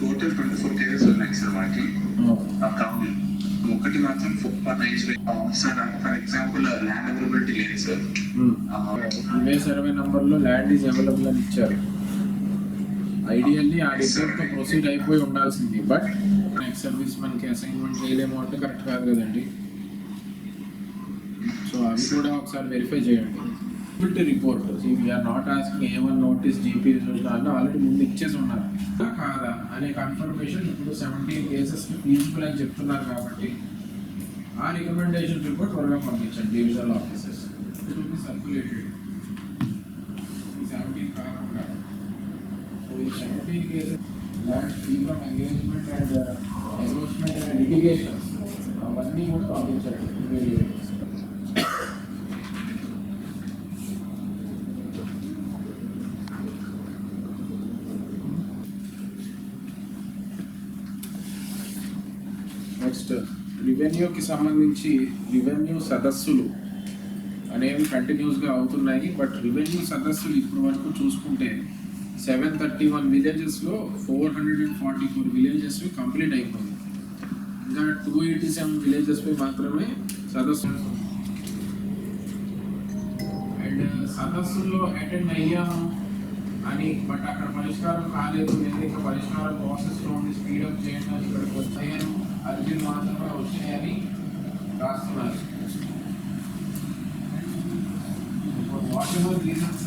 Total twenty four cages ఉన్నాయి sir మనకి కావాలి ఒకటి మాత్రం four per sir for example land availability లేదు సార్ ఇరవై ఇరవై నంబర్లో ల్యాండ్ ఈజ్ అవైలబుల్ అని ఇచ్చారు. ఐడియల్లీ ఆ డిసైడ్తో ప్రొసీడ్ అయిపోయి ఉండాల్సింది. బట్ నెక్స్ట్ సర్వీస్ మనకి అసైన్మెంట్ చేయలేము అంటే కరెక్ట్ కాదు కదండి. సో అవి కూడా ఒకసారి వెరిఫై చేయండి. Filthy report we're not asking a notice GP అన్న ఆల్రెడీ ముందు ఇచ్చేసి ఉన్నారు. కాదా? అనే కన్ఫర్మేషన్ ఇప్పుడు సెవెంటీన్ కేసెస్ ఫీజిబుల్ అని చెప్తున్నారు కాబట్టి ఆ రికమెండేషన్ రిపోర్ట్ త్వరగా పంపించండి డివిజనల్ ఆఫీసెస్ సర్క్యులేటెడ్ సెవెంటీన్ కాకుండా. Seventeen cases engagement and engagement and litigation అవన్నీ కూడా పంపించండి. నెక్స్ట్ రెవెన్యూకి సంబంధించి రెవెన్యూ సదస్సులు అనేవి కంటిన్యూస్గా అవుతున్నాయి. బట్ రెవెన్యూ సదస్సులు ఇప్పటి వరకు చూసుకుంటే సెవెన్ థర్టీ వన్ విలేజెస్లో four hundred and forty four villages complete అయిపోయింది ఇంకా టూ ఎయిటీ సెవెన్ విలేజెస్పై మాత్రమే సదస్సు అండ్ సదస్సుల్లో అటెండ్ అయ్యాము అని బట్ అక్కడ పరిష్కారం కాలేదు లేదా ఇంకా పరిష్కారం ప్రాసెస్లో ఉంది. స్పీడప్ చేయండి ఇక్కడికి వచ్చాయి. అర్జీలు మాత్రమే వచ్చాయని రాస్తున్నారు వాట్ ఎవర్ రీజన్స్